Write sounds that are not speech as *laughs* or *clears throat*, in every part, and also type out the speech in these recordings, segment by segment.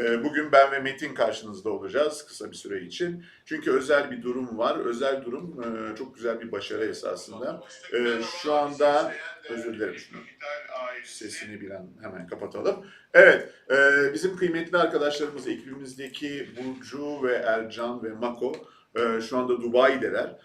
Ee, Bugün ben ve Metin karşınızda olacağız kısa bir süre için. Çünkü özel bir durum var. Özel durum e, çok güzel bir başarı esasında. Ee, Şu anda özür dilerim şunu. Sesini bilen hemen kapatalım. Evet, e, bizim kıymetli arkadaşlarımız ekibimizdeki Burcu ve Ercan ve Mako e, şu anda Dubai'deler.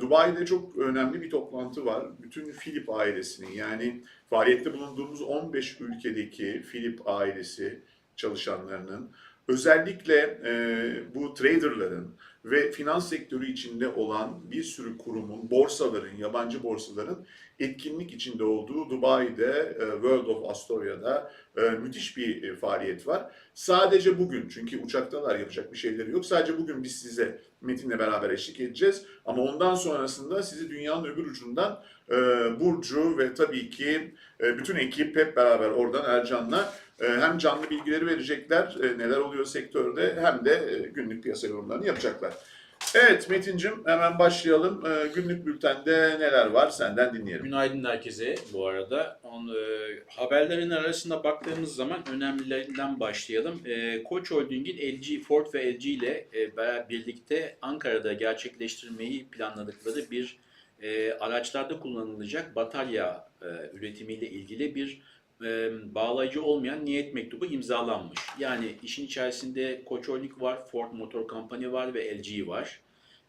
Dubai'de çok önemli bir toplantı var. Bütün Filip ailesinin yani faaliyette bulunduğumuz 15 ülkedeki Filip ailesi çalışanlarının özellikle e, bu traderların ve finans sektörü içinde olan bir sürü kurumun, borsaların, yabancı borsaların etkinlik içinde olduğu Dubai'de, e, World of Astoria'da e, müthiş bir e, faaliyet var. Sadece bugün, çünkü uçaktalar yapacak bir şeyleri yok. Sadece bugün biz size Metin'le beraber eşlik edeceğiz. Ama ondan sonrasında sizi dünyanın öbür ucundan Burcu ve tabii ki bütün ekip hep beraber oradan Ercan'la hem canlı bilgileri verecekler, neler oluyor sektörde hem de günlük piyasa yorumlarını yapacaklar. Evet Metin'cim hemen başlayalım. E, Günlük bültende neler var senden dinleyelim. Günaydın herkese bu arada. On, e, haberlerin arasında baktığımız zaman önemlilerinden başlayalım. E, Koç Holding'in LG, Ford ve LG ile e, birlikte Ankara'da gerçekleştirmeyi planladıkları bir araçlarda kullanılacak batarya üretimiyle ilgili bir e, bağlayıcı olmayan niyet mektubu imzalanmış. Yani işin içerisinde Koç Holding var, Ford Motor Company var ve LG var.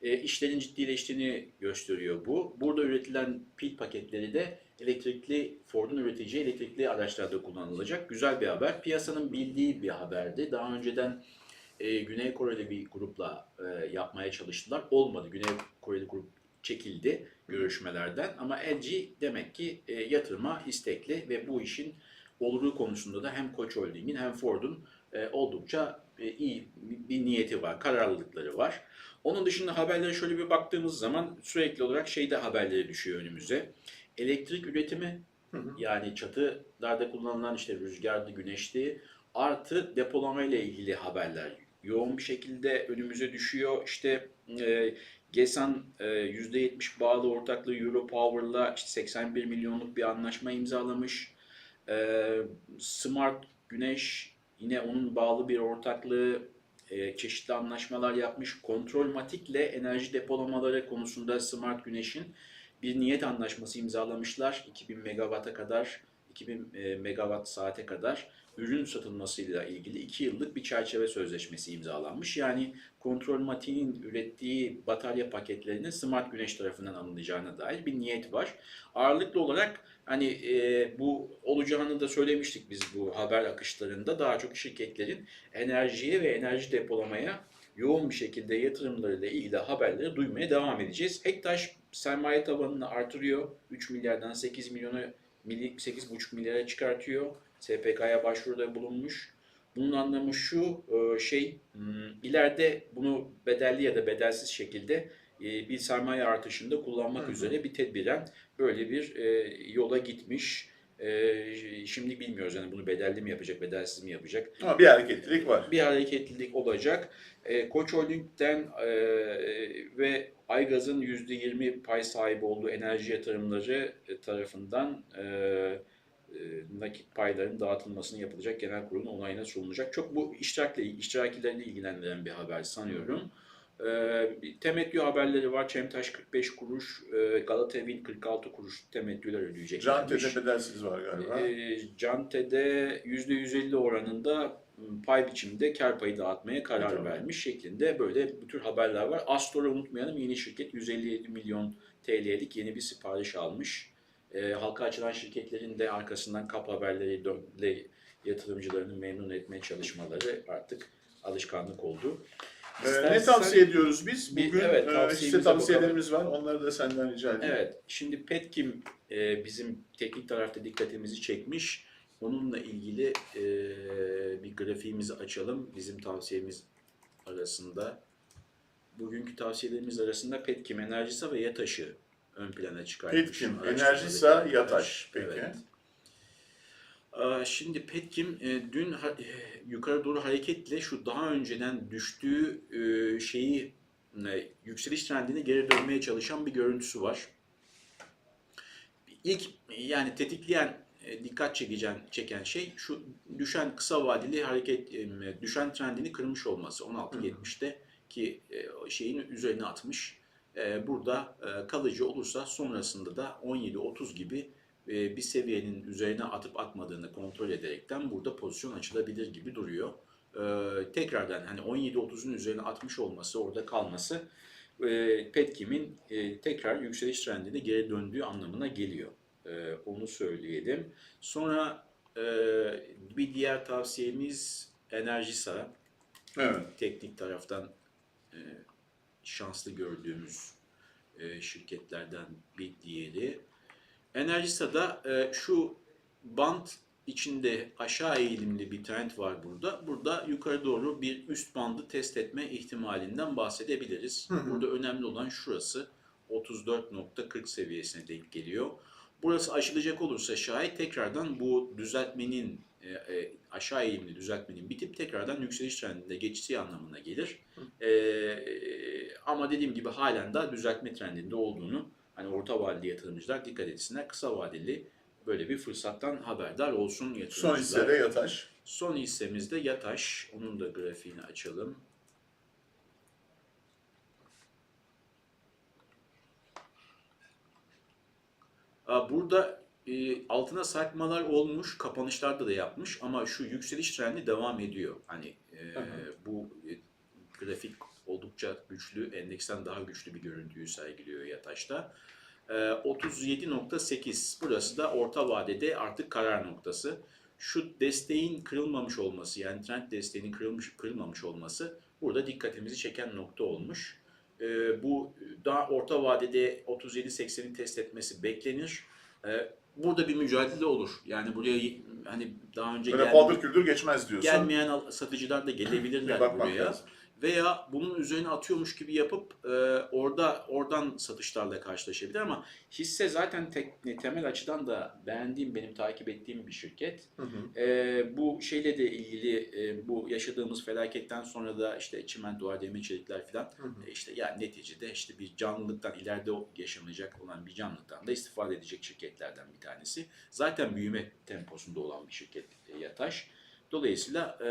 E, işlerin ciddileştiğini gösteriyor bu. Burada üretilen pil paketleri de elektrikli Ford'un üreteceği elektrikli araçlarda kullanılacak. Güzel bir haber. Piyasanın bildiği bir haberdi. Daha önceden e, Güney Koreli bir grupla e, yapmaya çalıştılar. Olmadı. Güney Koreli grup çekildi görüşmelerden. Ama LG demek ki e, yatırıma istekli ve bu işin oluru konusunda da hem Koç Holding'in hem Ford'un e, oldukça e, iyi bir niyeti var, kararlılıkları var. Onun dışında haberlere şöyle bir baktığımız zaman sürekli olarak şeyde haberleri düşüyor önümüze. Elektrik üretimi Hı hı. yani çatılarda kullanılan işte rüzgarlı, güneşli artı depolama ile ilgili haberler yoğun bir şekilde önümüze düşüyor. İşte e, GESAN e, %70 bağlı ortaklığı Europower'la işte 81 milyonluk bir anlaşma imzalamış. E, Smart Güneş yine onun bağlı bir ortaklığı e, çeşitli anlaşmalar yapmış. Kontrolmatik'le enerji depolamaları konusunda Smart Güneş'in bir niyet anlaşması imzalamışlar. 2000 megawata kadar, 2000 e, megawatt saate kadar ürün satılmasıyla ilgili 2 yıllık bir çerçeve sözleşmesi imzalanmış. Yani Kontrolmatik'in ürettiği batarya paketlerinin Smart Güneş tarafından alınacağına dair bir niyet var. Ağırlıklı olarak hani e, bu olacağını da söylemiştik biz bu haber akışlarında. Daha çok şirketlerin enerjiye ve enerji depolamaya yoğun bir şekilde yatırımlarıyla ilgili haberleri duymaya devam edeceğiz. Ektaş sermaye tabanını artırıyor. 3 milyardan 8 milyona 8,5 milyara çıkartıyor. SPK'ya başvuruda bulunmuş. Bunun anlamı şu e, şey hmm, ileride bunu bedelli ya da bedelsiz şekilde e, bir sermaye artışında kullanmak Hı hı. üzere bir tedbiren böyle bir e, yola gitmiş. Şimdi bilmiyoruz yani bunu bedelli mi yapacak, bedelsiz mi yapacak. Ama bir hareketlilik var. Bir hareketlilik olacak. Koç Holding'den ve Aygaz'ın %20 pay sahibi olduğu enerji yatırımları tarafından e, e, nakit payların dağıtılmasını yapılacak genel kurulun onayına sunulacak. Çok bu iştirakle, iştirakilerini ilgilendiren bir haber sanıyorum. E, temettü haberleri var. Çemtaş 45 kuruş, e, Galata Wind 46 kuruş temettüler ödeyecek. Jante'de bedelsiz var galiba. E, Cante'de %150 oranında pay biçimde kar payı dağıtmaya karar Tamam. vermiş şeklinde böyle bu tür haberler var. Astor'u unutmayalım yeni şirket 157 milyon TL'lik yeni bir sipariş almış. E, halka açılan şirketlerin de arkasından kap haberleriyle yatırımcılarını memnun etmeye çalışmaları artık alışkanlık oldu. Ee, ne İstersen- tavsiye ediyoruz biz? Bir- Bugün evet, e, hisse tavsiyelerimiz var. Onları da senden rica edeyim. Evet, şimdi Petkim e, bizim teknik tarafta dikkatimizi çekmiş. Onunla ilgili e, bir grafiğimizi açalım. Bizim tavsiyemiz arasında. Bugünkü tavsiyelerimiz arasında Petkim, Enerjisa ve Yataş'ı ön plana çıkartmış. Petkim, Enerjisa. Yataş. Peki. Evet. Şimdi Petkim dün yukarı doğru hareketle şu daha önceden düştüğü şeyi yükseliş trendine geri dönmeye çalışan bir görüntüsü var. İlk yani tetikleyen dikkat çekeceğin, çeken şey şu düşen kısa vadeli hareket, e, düşen trendini kırmış olması 16.70'te ki e, şeyin üzerine atmış. E, Burada e, kalıcı olursa sonrasında da 17.30 gibi e, bir seviyenin üzerine atıp atmadığını kontrol ederekten burada pozisyon açılabilir gibi duruyor. E, Tekrardan hani 17.30'un üzerine atmış olması, orada kalması e, Petkim'in e, tekrar yükseliş trendine geri döndüğü anlamına geliyor. E, Onu söyleyelim. Sonra e, bir diğer tavsiyemiz Enerjisa. Evet. Teknik taraftan e, şanslı gördüğümüz e, şirketlerden bir diğeri. Enerjisa'da e, şu band içinde aşağı eğilimli bir trend var burada. Burada yukarı doğru bir üst bandı test etme ihtimalinden bahsedebiliriz. Hı hı. Burada önemli olan şurası 34.40 seviyesine denk geliyor. Burası aşılacak olursa şayet tekrardan bu düzeltmenin e, e, aşağı eğilimli düzeltmenin bitip tekrardan yükseliş trendinde geçişi anlamına gelir. E, e, ama dediğim gibi halen daha düzeltme trendinde olduğunu hani orta vadeli yatırımcılar dikkat etsinler. Kısa vadeli böyle bir fırsattan haberdar olsun yatırımcılar. Son hissede yataş. Son hissemizde Yataş. Onun da grafiğini açalım. Burada e, altına sarkmalar olmuş, kapanışlarda da yapmış ama şu yükseliş trendi devam ediyor. Hani e, Aha. bu e, grafik oldukça güçlü, endeksten daha güçlü bir görüntüyü sergiliyor Yataş'ta. E, 37.8 burası da orta vadede artık karar noktası. Şu desteğin kırılmamış olması yani trend desteğinin kırılmış kırılmamış olması burada dikkatimizi çeken nokta olmuş. E, bu daha orta vadede 37.80'i test etmesi beklenir. E, burada bir mücadele olur. Yani buraya hani daha önce Böyle paldır küldür geçmez diyorsun. gelmeyen al- satıcılar da Bir gelebilirler bakmak buraya. lazım. Veya bunun üzerine atıyormuş gibi yapıp e, orada oradan satışlarla karşılaşabilir ama hisse zaten tek, temel açıdan da beğendiğim, benim takip ettiğim bir şirket. Hı hı. E, bu şeyle de ilgili e, bu yaşadığımız felaketten sonra da işte çimento, demir çelikler hı. e, işte yani neticede işte bir canlılıktan ileride yaşanacak olan bir canlılıktan da istifade edecek şirketlerden bir tanesi. Zaten büyüme temposunda olan bir şirket e, Yataş. Dolayısıyla e,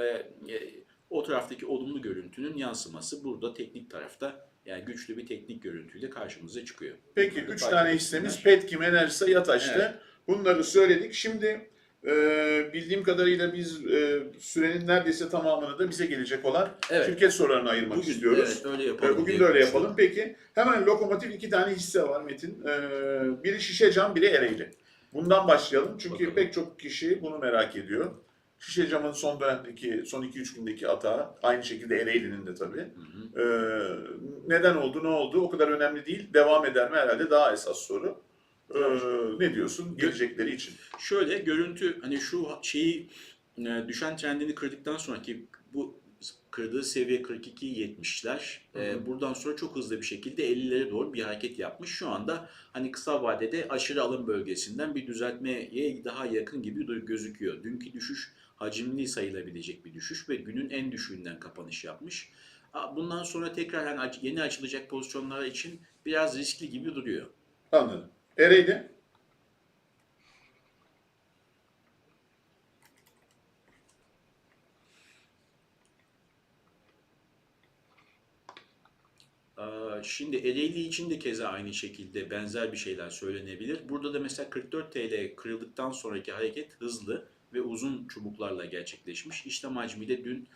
e, o taraftaki olumlu görüntünün yansıması burada teknik tarafta yani güçlü bir teknik görüntüyle karşımıza çıkıyor. Peki Bunları 3 takip tane hissemiz Petkim, Enerjisa, Yataş'ta. Evet. Bunları söyledik. Şimdi e, bildiğim kadarıyla biz e, sürenin neredeyse tamamını da bize gelecek olan Evet. şirket sorularına ayırmak Bugün, istiyoruz. Evet, öyle E, yapalım. Bugün diye de öyle yapalım. Peki hemen lokomotif iki tane hisse var Metin. E, biri Şişecam, biri Ereğli. Bundan başlayalım çünkü Bakalım. pek çok kişi bunu merak ediyor. Şişecam'ın son dönemdeki, son 2-3 gündeki atağı, aynı şekilde Ereğli'nin de tabii. Hı hı. E, neden oldu, ne oldu o kadar önemli değil. Devam eder mi herhalde daha esas soru. E, ne diyorsun gelecekleri için? Şöyle görüntü hani şu şeyi e, düşen trendini kırdıktan sonraki bu kırdığı seviye 42.70'ler. E, hı. buradan sonra çok hızlı bir şekilde 50'lere doğru bir hareket yapmış. Şu anda hani kısa vadede aşırı alım bölgesinden bir düzeltmeye daha yakın gibi gözüküyor. Dünkü düşüş hacimli sayılabilecek bir düşüş ve günün en düşüğünden kapanış yapmış. Bundan sonra tekrar aç- yeni açılacak pozisyonlar için biraz riskli gibi duruyor. Anladım. Ereğli? Şimdi Ereğli için de keza aynı şekilde benzer bir şeyler söylenebilir. Burada da mesela 44 TL kırıldıktan sonraki hareket hızlı ve uzun çubuklarla gerçekleşmiş. İşlem hacmi de dün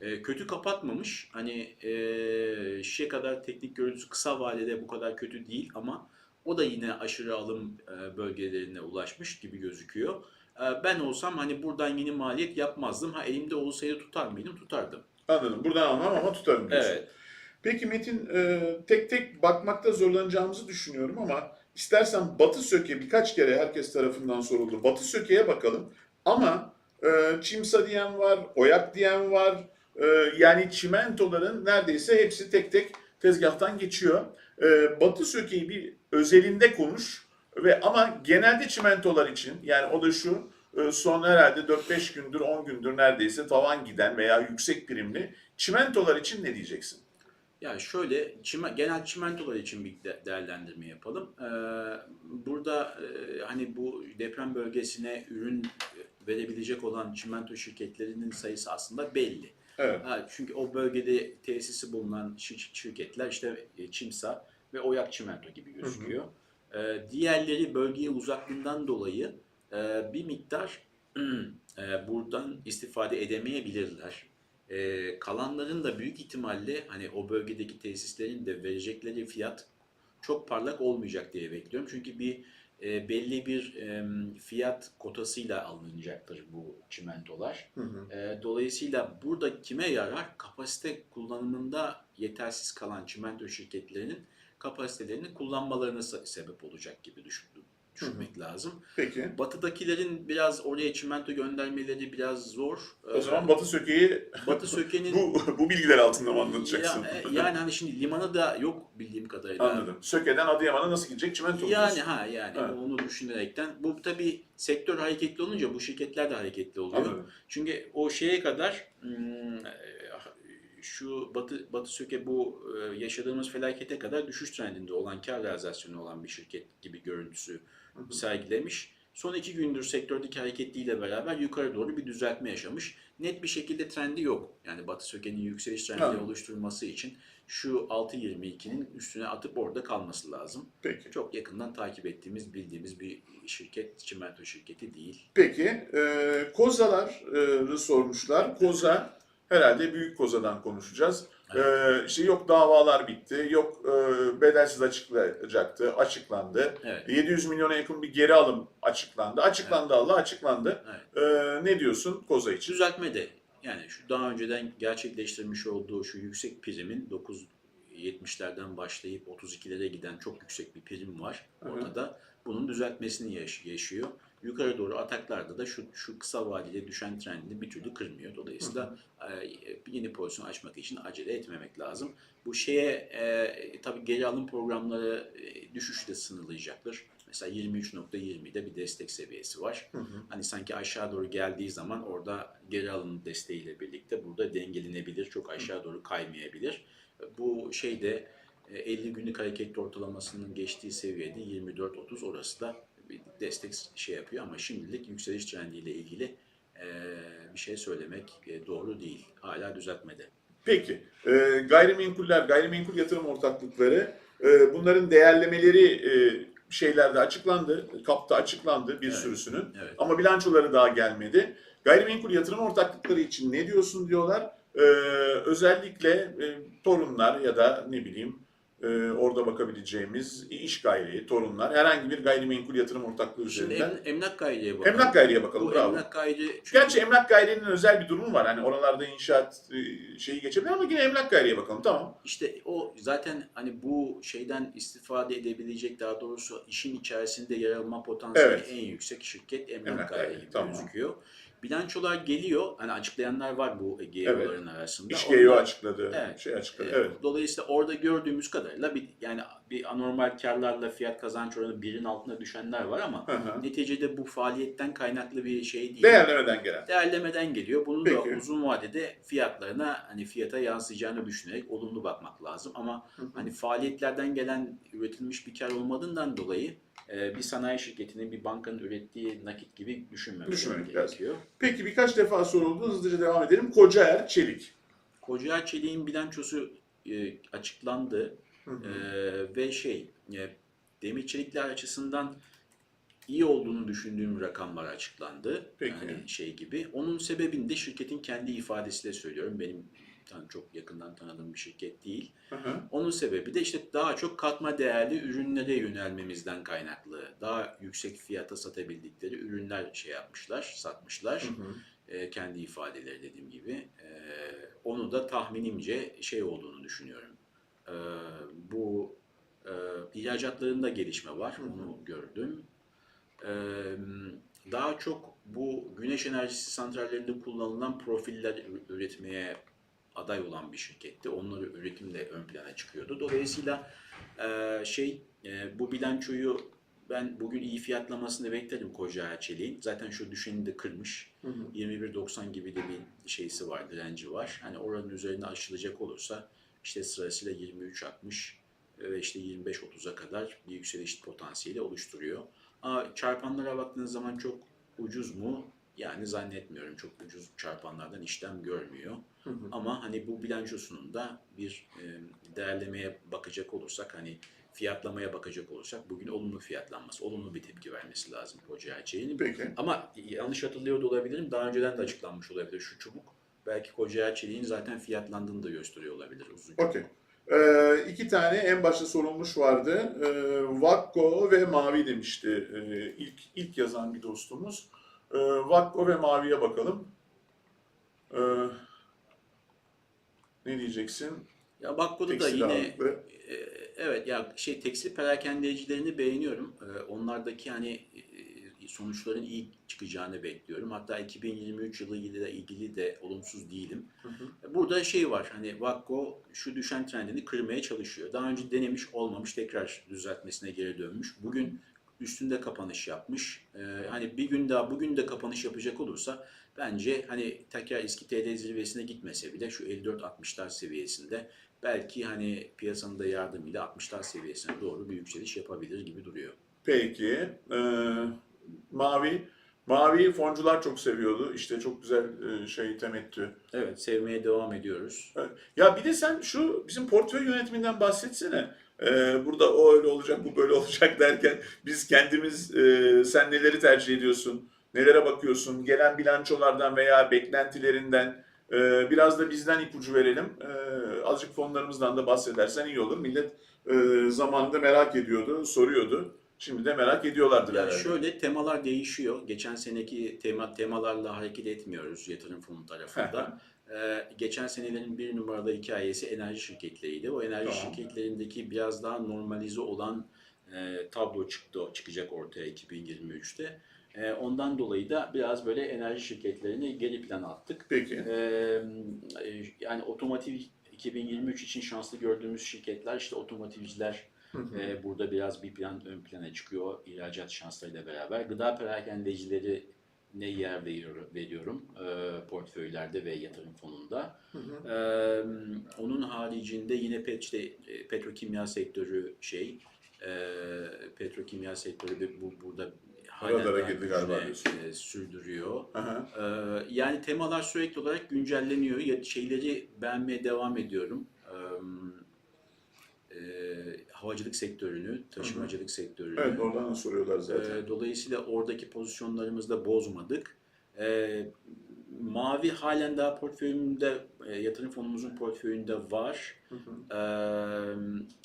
e, kötü kapatmamış. Hani e, şişe kadar teknik görüntüsü kısa vadede bu kadar kötü değil ama o da yine aşırı alım e, bölgelerine ulaşmış gibi gözüküyor. E, Ben olsam hani buradan yeni maliyet yapmazdım. Ha elimde olsaydı tutar mıydım? Tutardım. Anladım. Buradan almam ama tutarım diyorsun. Evet. Peki Metin, e, tek tek bakmakta zorlanacağımızı düşünüyorum ama istersen Batı Söke birkaç kere herkes tarafından soruldu. Batı Söke'ye bakalım. Ama e, Çimsa diyen var, Oyak diyen var. E, yani çimentoların neredeyse hepsi tek tek tezgahtan geçiyor. E, Batı Söke'yi bir özelinde konuş ve ama genelde çimentolar için yani o da şu e, son herhalde 4-5 gündür 10 gündür neredeyse tavan giden veya yüksek primli çimentolar için ne diyeceksin? Ya şöyle çime, genel çimentolar için bir de- değerlendirme yapalım. Ee, burada e, hani bu deprem bölgesine ürün verebilecek olan çimento şirketlerinin sayısı aslında belli. Evet. Ha, çünkü o bölgede tesisi bulunan şir- şirketler işte e, Çimsa ve Oyak Çimento gibi gözüküyor. Ee, diğerleri bölgeye uzaklığından dolayı e, bir miktar *clears throat* e, buradan istifade edemeyebilirler. E, kalanların da büyük ihtimalle hani o bölgedeki tesislerin de verecekleri fiyat çok parlak olmayacak diye bekliyorum. Çünkü bir e, belli bir e, fiyat kotasıyla alınacaktır bu çimentolar. Hı hı. E, dolayısıyla burada kime yarar? Kapasite kullanımında yetersiz kalan çimento şirketlerinin kapasitelerini kullanmalarına se- sebep olacak gibi düşün- düşünmek lazım. Peki. Batıdakilerin biraz oraya çimento göndermeleri biraz zor. O zaman Batı Söke'yi Batı Söke'nin *laughs* bu, bu bilgiler altında mı anlatacaksın? ya, e, yani hani şimdi limanı da yok bildiğim kadarıyla. Anladım. Söke'den Adıyaman'a nasıl gidecek çimento Yani ha yani Evet. onu düşünerekten bu tabii sektör hareketli olunca bu şirketler de hareketli oluyor. Anladım. Çünkü o şeye kadar hmm, e, şu Batı Batı Söke bu e, yaşadığımız felakete kadar düşüş trendinde olan kar realizasyonu olan bir şirket gibi görüntüsü. Sergilemiş. Son iki gündür sektördeki hareketliyle beraber yukarı doğru bir düzeltme yaşamış. Net bir şekilde trendi yok. Yani Batı Söke'nin yükseliş trendi Anladım. oluşturması için şu 6.22'nin üstüne atıp orada kalması lazım. Peki. Çok yakından takip ettiğimiz, bildiğimiz bir şirket, çimento şirketi değil. Peki. E, kozaları sormuşlar. Koza herhalde büyük kozadan konuşacağız. E, işte yok davalar bitti, yok e, bedelsiz açıklayacaktı, açıklandı. Evet. 700 milyona yakın bir geri alım açıklandı. Açıklandı Allah açıklandı. evet. E, ne diyorsun koza için? Düzeltme de yani şu daha önceden gerçekleştirmiş olduğu şu yüksek primin 9.70'lerden başlayıp 32'lere giden çok yüksek bir prim var Hı hı. ortada. Bunun düzeltmesini yaş- yaşıyor. Yukarı doğru ataklarda da şu, şu kısa vadede düşen trendini bir türlü kırmıyor. Dolayısıyla e, yeni pozisyon açmak için acele etmemek lazım. Bu şeye e, tabii geri alım programları e, düşüşle sınırlayacaktır. Mesela 23.20'de bir destek seviyesi var. Hı hı. Hani sanki aşağı doğru geldiği zaman orada geri alım desteğiyle birlikte burada dengelenebilir. Çok aşağı doğru kaymayabilir. Bu şeyde e, 50 günlük hareketli ortalamasının geçtiği seviyede 24-30 orası da bir destek şey yapıyor ama şimdilik yükseliş trendiyle ilgili e, bir şey söylemek e, doğru değil. Hala düzeltmede. Peki. E, gayrimenkuller, gayrimenkul yatırım ortaklıkları e, bunların değerlemeleri e, şeylerde açıklandı. Kapta açıklandı bir Evet. sürüsünün. Evet. Ama bilançoları daha gelmedi. Gayrimenkul yatırım ortaklıkları için ne diyorsun diyorlar. Özellikle e, torunlar ya da ne bileyim e, orada bakabileceğimiz iş gayri, torunlar herhangi bir gayrimenkul yatırım ortaklığı Şimdi üzerinden. em- emlak gayriye bakalım. Emlak gayriye bakalım. Bu bravo. emlak gayri Gerçi emlak gayrinin özel bir durumu var. Hani oralarda inşaat e, şeyi geçebilir ama yine emlak gayriye bakalım. Tamam. İşte o zaten hani bu şeyden istifade edebilecek daha doğrusu işin içerisinde yer alma potansiyeli Evet. en yüksek şirket Emlak Emlak Gayri Gayri, gibi tamam. gözüküyor. Bilançolar geliyor. Hani açıklayanlar var bu GEO'ların arasında. İş GEO açıkladı. Evet. Şey açıkladı. Evet. Evet. Dolayısıyla orada gördüğümüz kadarıyla bir yani bir anormal karlarla fiyat kazanç oranı birin altına düşenler var ama Hı hı. neticede bu faaliyetten kaynaklı bir şey değil. Değerlemeden gelen. değerlemeden geliyor. Bunun da Peki. uzun vadede fiyatlarına hani fiyata yansıyacağını düşünerek olumlu bakmak lazım. Ama Hı hı. hani faaliyetlerden gelen üretilmiş bir kar olmadığından dolayı bir sanayi şirketinin bir bankanın ürettiği nakit gibi düşünmemek, Düşünmemek gerekiyor. Peki birkaç defa soruldu. Hızlıca devam edelim. Kocaer Çelik. Kocaeli Çelik'in bilançosu e, açıklandı Hı hı. E, ve şey e, demir çelikler açısından iyi olduğunu düşündüğüm rakamlar açıklandı. Peki. Yani şey gibi. Onun sebebini de şirketin kendi ifadesiyle söylüyorum. Benim tan- çok yakından tanıdığım bir şirket değil. Hı hı. Onun sebebi de işte daha çok katma değerli ürünlere yönelmemizden kaynaklı. Daha yüksek fiyata satabildikleri ürünler şey yapmışlar, satmışlar. Hı hı. E, kendi ifadeleri dediğim gibi. E, onu da tahminimce şey olduğunu düşünüyorum. E, bu e, ihracatlarında gelişme var. Hı hı. Onu gördüm. E, daha çok bu güneş enerjisi santrallerinde kullanılan profiller üretmeye aday olan bir şirketti. Onları üretimde ön plana çıkıyordu. Dolayısıyla e, şey e, bu bilançoyu ben bugün iyi fiyatlamasını beklerim Koca Çelik'in. Zaten şu düşeni de kırmış. Hı hı. 21.90 gibi de bir şeysi var, direnci var. Hani oranın üzerine aşılacak olursa işte sırasıyla 23.60 ve işte 25.30'a kadar bir yükseliş potansiyeli oluşturuyor. Ama çarpanlara baktığınız zaman çok ucuz mu? Yani zannetmiyorum. Çok ucuz çarpanlardan işlem görmüyor. Hı hı. Ama hani bu bilançosunun da bir e, değerlemeye bakacak olursak hani fiyatlamaya bakacak olursak bugün olumlu fiyatlanması, olumlu bir tepki vermesi lazım Koca Çelik'in. Peki. Ama yanlış hatırlıyor da olabilirim. Daha önceden de açıklanmış olabilir şu çubuk. Belki Koca Çelik'in zaten fiyatlandığını da gösteriyor olabilir uzun. Okey. Ee, iki tane en başta sorulmuş vardı. Ee, Vakko ve Mavi demişti ee, ilk ilk yazan bir dostumuz. Ee, Vakko ve Mavi'ye bakalım. Ee, ne diyeceksin? Ya Bakko'da da yine ağırlıklı. e, evet ya şey tekstil perakendecilerini beğeniyorum. E, onlardaki hani e, sonuçların iyi çıkacağını bekliyorum. Hatta 2023 yılı ile ilgili de olumsuz değilim. Hı hı. Burada şey var hani Vakko şu düşen trendini kırmaya çalışıyor. Daha önce denemiş olmamış tekrar düzeltmesine geri dönmüş. Bugün üstünde kapanış yapmış. Ee, hani bir gün daha bugün de kapanış yapacak olursa bence hani tekrar eski TL zirvesine gitmese bile şu 54-60'lar seviyesinde belki hani piyasanın da yardımıyla 60'lar seviyesine doğru bir yükseliş yapabilir gibi duruyor. Peki. Ee, Mavi. Mavi foncular çok seviyordu. İşte çok güzel e, şey temettü. Evet sevmeye devam ediyoruz. Ya bir de sen şu bizim portföy yönetiminden bahsetsene. Ee, burada o öyle olacak, bu böyle *laughs* olacak derken biz kendimiz e, sen neleri tercih ediyorsun, nelere bakıyorsun, gelen bilançolardan veya beklentilerinden e, biraz da bizden ipucu verelim. E, azıcık fonlarımızdan da bahsedersen iyi olur. Millet e, zamanında merak ediyordu, soruyordu. Şimdi de merak ediyorlardır Ya herhalde. şöyle temalar değişiyor. Geçen seneki tema temalarla hareket etmiyoruz yatırım fonu tarafında. Ee, geçen senelerin bir numaralı hikayesi enerji şirketleriydi. O enerji Tamam. şirketlerindeki biraz daha normalize olan e, tablo çıktı çıkacak ortaya 2023'te. E, ondan dolayı da biraz böyle enerji şirketlerini geri plana attık. Peki. Ee, e, yani otomotiv 2023 için şanslı gördüğümüz şirketler işte otomotivciler Hı hı. ee, burada biraz bir plan ön plana çıkıyor ihracat şanslarıyla beraber. Gıda perakendecileri ne yer veriyor- veriyorum e, portföylerde ve yatırım fonunda. Hı hı. Ee, onun haricinde yine pet, işte, e, petrokimya sektörü şey, e, petrokimya sektörü bu burada Radara girdi galiba diyorsun. e, sürdürüyor. Aha. Ee, yani temalar sürekli olarak güncelleniyor. Ya şeyleri beğenmeye devam ediyorum. Ee, e, havacılık sektörünü, taşımacılık sektörünü. Evet oradan da soruyorlar zaten. Ee, dolayısıyla oradaki pozisyonlarımızı da bozmadık. Ee, mavi halen daha portföyümde, e, yatırım fonumuzun portföyünde var. Hı hı. Ee,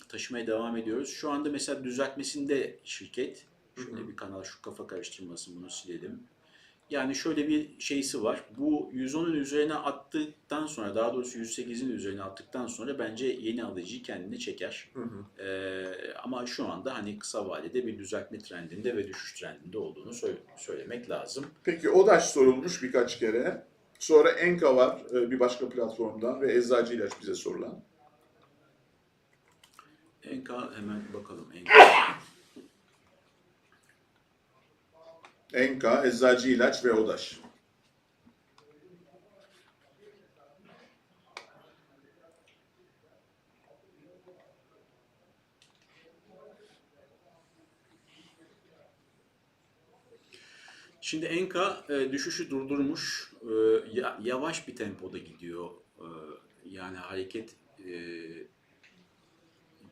taşımaya devam ediyoruz. Şu anda mesela düzeltmesinde şirket. Şöyle bir kanal şu kafa karıştırmasın bunu silelim. Yani şöyle bir şeysi var. Bu 110'un üzerine attıktan sonra daha doğrusu 108'in üzerine attıktan sonra bence yeni alıcıyı kendine çeker. Hı hı. Ee, ama şu anda hani kısa vadede bir düzeltme trendinde ve düşüş trendinde olduğunu söyle- söylemek lazım. Peki ODAŞ sorulmuş birkaç kere. Sonra Enka var e, bir başka platformdan ve Eczacı İlaç bize sorulan. Enka hemen bakalım. Enka. Enka, Eczacı İlaç ve ODAŞ. Şimdi Enka e, düşüşü durdurmuş. E, ya- yavaş bir tempoda gidiyor. E, yani hareket e,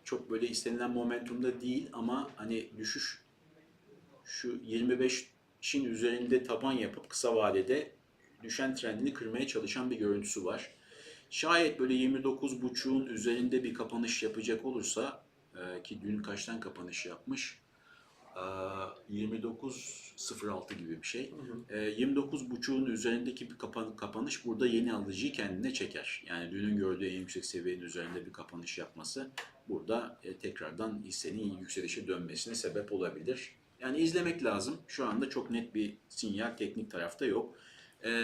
çok böyle istenilen momentumda değil ama hani düşüş şu 25'in üzerinde taban yapıp kısa vadede düşen trendini kırmaya çalışan bir görüntüsü var. Şayet böyle 29.5'un üzerinde bir kapanış yapacak olursa e, ki dün kaçtan kapanış yapmış? E, 29.06 gibi bir şey. E, 29.5'un üzerindeki bir kapan- kapanış burada yeni alıcıyı kendine çeker. Yani dünün gördüğü en yüksek seviyenin üzerinde bir kapanış yapması burada e, tekrardan hissenin yükselişe dönmesine sebep olabilir. Yani izlemek lazım. Şu anda çok net bir sinyal teknik tarafta yok. E,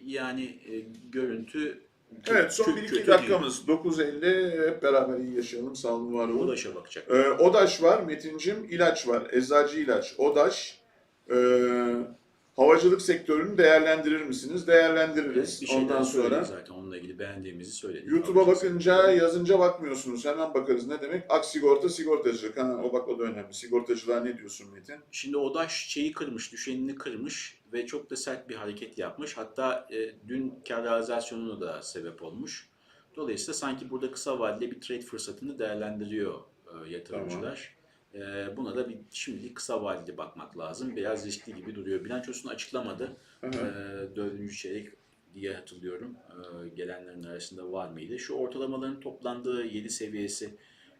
yani e, görüntü Evet son kö- 1-2 kötü dakikamız. 9.50 hep beraber iyi yaşayalım. Sağ olun var olun. Ulaş'a bakacak. Ee, ODAŞ var Metin'cim. ilaç var. Eczacı ilaç. ODAŞ. Ee, Havacılık sektörünü değerlendirir misiniz? Değerlendiririz. Bir Ondan sonra zaten onunla ilgili beğendiğimizi söyledik. YouTube'a bakınca yazınca bakmıyorsunuz. Hemen bakarız. Ne demek? Ak sigorta, sigortacılık. Ha, o bak o da önemli. Sigortacılığa ne diyorsun Metin? Şimdi Odaş şeyi kırmış, düşenini kırmış ve çok da sert bir hareket yapmış. Hatta e, dün kar realizasyonuna da sebep olmuş. Dolayısıyla sanki burada kısa vadeli bir trade fırsatını değerlendiriyor e, yatırımcılar. E, buna da bir şimdilik kısa vadeli bakmak lazım. Biraz riskli gibi duruyor. Bilançosunu açıklamadı. Hı E, hı. dördüncü çeyrek diye hatırlıyorum. E, gelenlerin arasında var mıydı? Şu ortalamaların toplandığı 7 seviyesi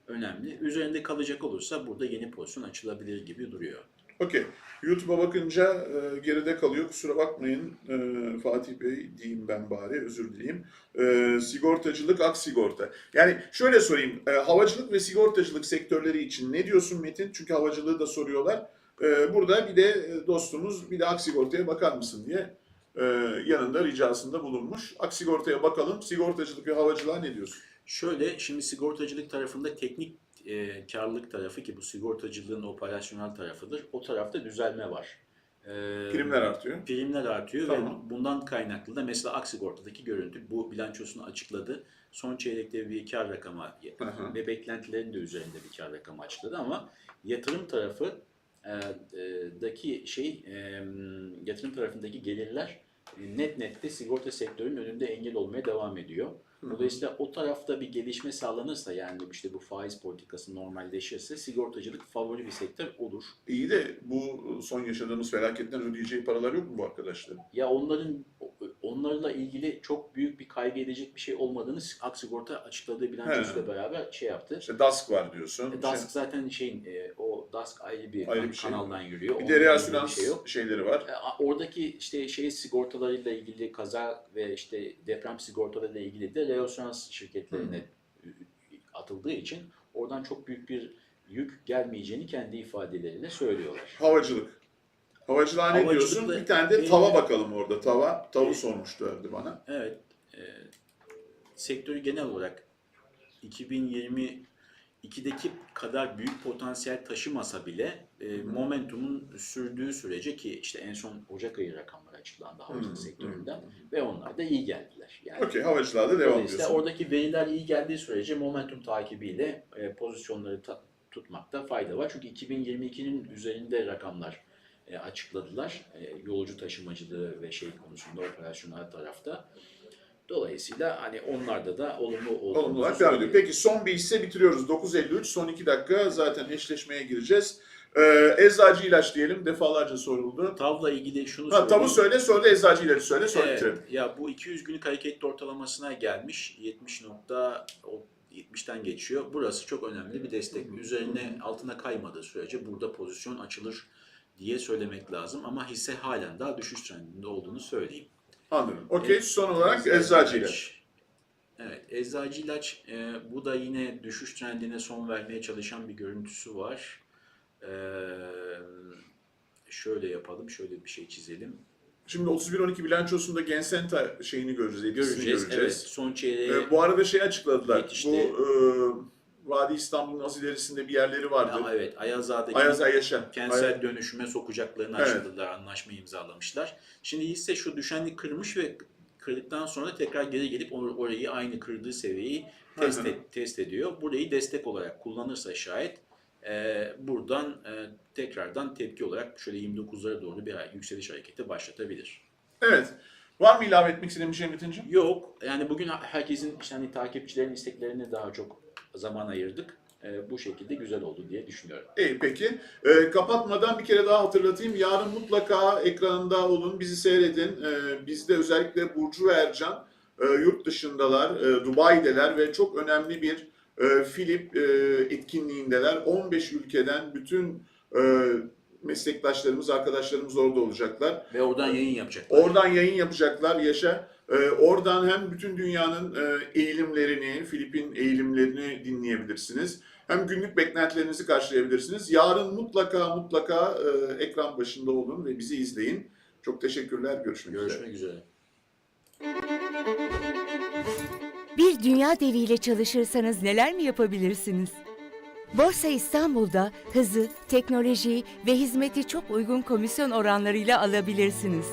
önemli. Üzerinde kalacak olursa burada yeni pozisyon açılabilir gibi duruyor. Okey. YouTube'a bakınca e, geride kalıyor. Kusura bakmayın e, Fatih Bey diyeyim ben bari. Özür dileyim. E, sigortacılık, ak sigorta. Yani şöyle sorayım. E, havacılık ve sigortacılık sektörleri için ne diyorsun Metin? Çünkü havacılığı da soruyorlar. E, burada bir de e, dostumuz bir de ak sigortaya bakar mısın diye e, yanında ricasında bulunmuş. Ak sigortaya bakalım. Sigortacılık ve havacılığa ne diyorsun? Şöyle şimdi sigortacılık tarafında teknik e, karlılık tarafı ki bu sigortacılığın operasyonel tarafıdır. O tarafta düzelme var. E, Primler artıyor. Primler artıyor Tamam. ve bundan kaynaklı da mesela Aksigorta'daki görüntü bu bilançosunu açıkladı. Son çeyrekte bir kar rakamı hı. ve beklentilerin de üzerinde bir kar rakamı açıkladı ama yatırım tarafı e, e, daki şey e, yatırım tarafındaki gelirler e, net nette sigorta sektörünün önünde engel olmaya devam ediyor. Dolayısıyla o tarafta bir gelişme sağlanırsa yani işte bu faiz politikası normalleşirse sigortacılık favori bir sektör olur. İyi de bu son yaşadığımız felaketten ödeyeceği paralar yok mu bu arkadaşların? Ya onların onlarla ilgili çok büyük bir kaygı edecek bir şey olmadığını Aksigorta açıkladığı bilançosuyla beraber şey yaptı. İşte DASK var diyorsun. E, Dask zaten şeyin e, o Dask ayrı bir, Ayrı bir şey. kanaldan yürüyor. Bir de reasürans bir şey yok. şeyleri var. E, Oradaki işte şey sigortalarıyla ilgili kaza ve işte deprem sigortalarıyla ilgili de reasürans şirketlerine atıldığı için oradan çok büyük bir yük gelmeyeceğini kendi ifadeleriyle söylüyorlar. Havacılık. Havacılığa ne Havacılıkta diyorsun? Bir tane de benim- tava bakalım orada. Tava. Tavu Benim- sormuşlardı bana. Evet, e, sektörü genel olarak 2022'deki kadar büyük potansiyel taşımasa bile e, momentumun sürdüğü sürece ki işte en son Ocak ayı rakamları açıklandı havacılık sektöründen ve onlar da iyi geldiler. Yani Okey. Havacılığa da devam Dolayısıyla diyorsun. oradaki veriler iyi geldiği sürece momentum takibiyle e, pozisyonları ta- tutmakta fayda var. Çünkü 2022'nin üzerinde rakamlar e, açıkladılar. E, yolcu taşımacılığı ve şey konusunda operasyonel tarafta. Dolayısıyla hani onlarda da olumlu olduğunu Olumlu olarak devam ediyor. Peki son bir hisse bitiriyoruz. 9.53. Son 2 dakika zaten eşleşmeye gireceğiz. Ee, eczacı ilaç diyelim. Defalarca soruldu. Tavla ilgili şunu Ha, tavu söyleyeyim. söyle sonra da eczacı ilacı söyle sonra Evet, bitirelim. ya bu 200 günlük hareketli ortalamasına gelmiş. 70 nokta o 70'ten geçiyor. Burası çok önemli bir destek. Üzerine altına kaymadığı sürece burada pozisyon açılır diye söylemek lazım. Ama hisse halen daha düşüş trendinde olduğunu söyleyeyim. Anladım. Okey. Evet. Son olarak eczacı ilaç. Evet, eczacı ilaç e, bu da yine düşüş trendine son vermeye çalışan bir görüntüsü var. E, şöyle yapalım, şöyle bir şey çizelim. Şimdi 31-12 bilançosunda Gensenta şeyini göreceğiz. Göreceğiz. göreceğiz. Evet, son çeyreğe Ee, bu arada şey açıkladılar. Yetişti. Bu e, Vadi İstanbul'un az ilerisinde bir yerleri vardı. Ama evet, Ayazağ'daki Ayaz Ayaşa. kentsel dönüşüme sokacaklarını Evet. açıkladılar, anlaşma imzalamışlar. Şimdi hisse şu düşenlik kırmış ve kırdıktan sonra tekrar geri gelip or- orayı aynı kırdığı seviyeyi test, et- test ediyor. Burayı destek olarak kullanırsa şayet e, buradan e, tekrardan tepki olarak şöyle 29'lara doğru bir yükseliş hareketi başlatabilir. Evet. Var mı ilave etmek istediğin bir şey Metin'ciğim? Yok yani bugün herkesin işte hani takipçilerin isteklerine daha çok zaman ayırdık. E, bu şekilde güzel oldu diye düşünüyorum. İyi peki. Ee, kapatmadan bir kere daha hatırlatayım. Yarın mutlaka ekranında olun, bizi seyredin. Ee, bizde özellikle Burcu ve Ercan e, yurt dışındalar, e, Dubai'deler ve çok önemli bir e, Filip e, etkinliğindeler. 15 ülkeden bütün e, meslektaşlarımız, arkadaşlarımız orada olacaklar. Ve oradan yayın yapacaklar. Oradan yayın yapacaklar Yaşa. Ee, oradan hem bütün dünyanın e, eğilimlerini, Filip'in eğilimlerini dinleyebilirsiniz. Hem günlük beklentilerinizi karşılayabilirsiniz. Yarın mutlaka mutlaka e, ekran başında olun ve bizi izleyin. Çok teşekkürler. Görüşmek üzere. Görüşmek üzere. Bir dünya deviyle çalışırsanız neler mi yapabilirsiniz? Borsa İstanbul'da hızı, teknolojiyi ve hizmeti çok uygun komisyon oranlarıyla alabilirsiniz.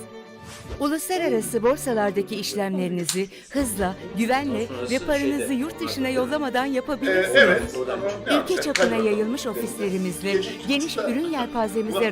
Uluslararası borsalardaki işlemlerinizi hızla, güvenle ve paranızı yurt dışına yollamadan yapabilirsiniz. Ülke çapına yayılmış ofislerimizle, geniş ürün yelpazemizle